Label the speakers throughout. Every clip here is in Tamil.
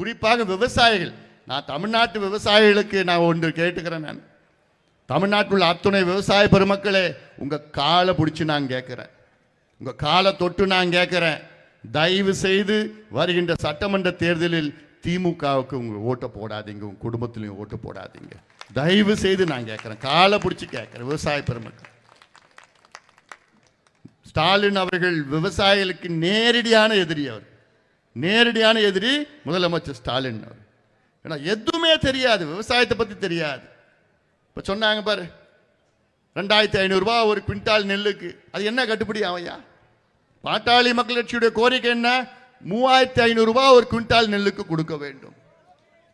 Speaker 1: குறிப்பாக விவசாயிகள். நான் தமிழ்நாட்டு விவசாயிகளுக்கு நான் ஒன்று கேட்டுக்கிறேன் நான். தமிழ்நாட்டில் உள்ள அத்துணை விவசாய பெருமக்களே உங்கள் காலை பிடிச்சி நான் கேட்குறேன். உங்கள் காலை தொட்டு நான் கேட்குறேன். தயவு செய்து வருகின்ற சட்டமன்ற தேர்தலில் திமுகவுக்கு உங்கள் ஓட்டை போடாதீங்க உங்கள் குடும்பத்துலேயும் ஓட்டு போடாதீங்க. தயவு செய்து நான் கேட்குறேன். காலை பிடிச்சி கேட்குறேன் விவசாய பெருமக்கள். ஸ்டாலின் அவர்கள் விவசாயிகளுக்கு நேரடியான எதிரி அவர். நேரடியான எதிரி முதலமைச்சர் ஸ்டாலின் அவர் ஏன்னா எதுவுமே தெரியாது விவசாயத்தை பற்றி தெரியாது. இப்போ சொன்னாங்க பாரு ரெண்டாயிரத்தி ஐநூறுரூவா ஒரு குவிண்டால் நெல்லுக்கு. அது என்ன கட்டுப்படி ஆவையா? பாட்டாளி மக்கள் கட்சியுடைய கோரிக்கை என்ன? மூவாயிரத்தி ஐநூறுரூவா ஒரு குவிண்டால் நெல்லுக்கு கொடுக்க வேண்டும்.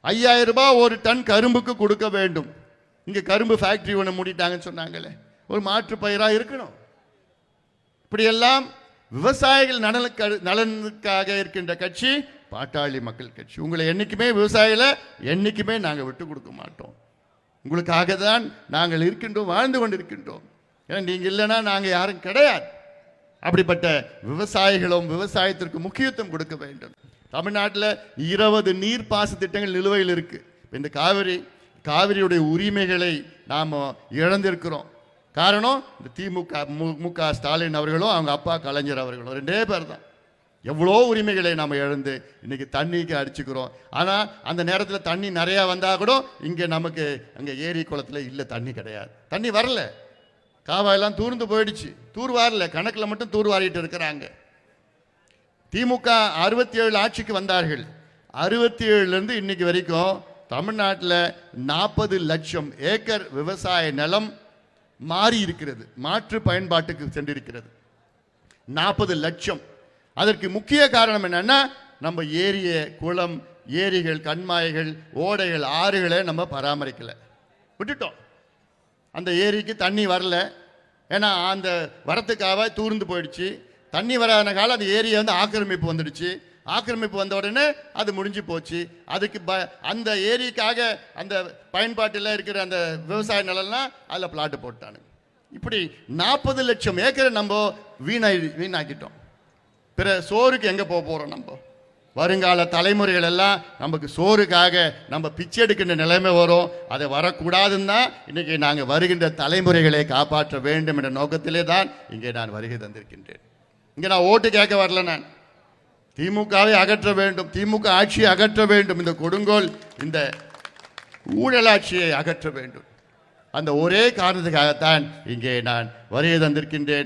Speaker 1: ஐயாயிரம் ரூபாய் ஒரு டன் கரும்புக்கு கொடுக்க வேண்டும். இங்கே கரும்பு ஃபேக்ட்ரி ஒன்று மூடிட்டாங்கன்னு சொன்னாங்களே. ஒரு மாற்று பயிராக இருக்கணும். இப்படியெல்லாம் விவசாயிகள் நலனுக்கு நலனுக்காக இருக்கின்ற கட்சி பாட்டாளி மக்கள் கட்சி. உங்களை என்றைக்குமே விவசாயிகளை என்றைக்குமே நாங்கள் விட்டு கொடுக்க மாட்டோம். உங்களுக்காக தான் நாங்கள் இருக்கின்றோம் வாழ்ந்து கொண்டிருக்கின்றோம். ஏன்னா நீங்கள் இல்லைன்னா நாங்கள் யாரும் கிடையாது. அப்படிப்பட்ட விவசாயிகளும் விவசாயத்திற்கு முக்கியத்துவம் கொடுக்க வேண்டும். தமிழ்நாட்டில் இருபது நீர்ப்பாச திட்டங்கள் நிலுவையில் இருக்குது இந்த காவிரி காவிரியுடைய உரிமைகளை நாம் இழந்திருக்கிறோம். காரணம் இந்த திமுக மு- மு க ஸ்டாலின் அவர்களும் அவங்க அப்பா கலைஞர் அவர்களும் ரெண்டே பேர் தான் எவ்வளோ உரிமைகளை நாம் இழந்து இன்னைக்கு தண்ணிக்கு அடிச்சுக்கிறோம். ஆனால் அந்த நேரத்தில் தண்ணி நிறையா வந்தால் கூட இங்கே நமக்கு அங்கே ஏரி குளத்தில் இல்லை தண்ணி கிடையாது. தண்ணி வரல. காவாயெல்லாம் தூர்ந்து போயிடுச்சு. தூர் வாரல. கணக்கில் மட்டும் தூர் வாரிட்டு இருக்கிறாங்க. திமுக அறுபத்தி ஏழு ஆட்சிக்கு வந்தார்கள். அறுபத்தி ஏழுலேருந்து இன்னைக்கு வரைக்கும் தமிழ்நாட்டில் நாற்பது லட்சம் ஏக்கர் விவசாய நிலம் மாறி இருக்கிறது மாற்று பயன்பாட்டுக்கு சென்றிருக்கிறது. நாற்பது லட்சம். அதற்கு முக்கிய காரணம் என்னன்னா நம்ம ஏரிய குளம் ஏரிகள் கண்மாய்கள் ஓடைகள் ஆறுகளை நம்ம பராமரிக்கலை. விட்டுட்டோம். அந்த ஏரிக்கு தண்ணி வரல. ஏன்னா அந்த வரத்துக்காக தூர்ந்து போயிடுச்சு. தண்ணி வராத காலம் அந்த ஏரியை வந்து ஆக்கிரமிப்பு வந்துடுச்சு. ஆக்கிரமிப்பு வந்த உடனே அது முடிஞ்சு போச்சு. அதுக்கு ப அந்த ஏரிக்காக அந்த பயன்பாட்டில் இருக்கிற அந்த விவசாய நிலம்லாம் அதில் பிளாட்டு போட்டானுங்க. இப்படி நாற்பது லட்சம் ஏக்கரை நம்ம வீணாய் வீணாக்கிட்டோம். பிற சோறுக்கு எங்கே போக போகிறோம் நம்ம? வருங்கால தலைமுறைகள் எல்லாம் நமக்கு சோறுக்காக நம்ம பிச்சை எடுக்கின்ற நிலைமை வரும். அதை வரக்கூடாதுன்னு தான் இன்னைக்கு நாங்கள் வருகின்ற தலைமுறைகளை காப்பாற்ற வேண்டும் என்ற நோக்கத்திலே தான் இங்கே நான் வருகை தந்திருக்கின்றேன். இங்கே நான் ஓட்டு கேட்க வரல நான். திமுகவை அகற்ற வேண்டும் திமுக ஆட்சியை அகற்ற வேண்டும் இந்த கொடுங்கோல் இந்த ஊழலாட்சியை அகற்ற வேண்டும். அந்த ஒரே காரணத்துக்காகத்தான் இங்கே நான் வரைய தந்திருக்கின்றேன்.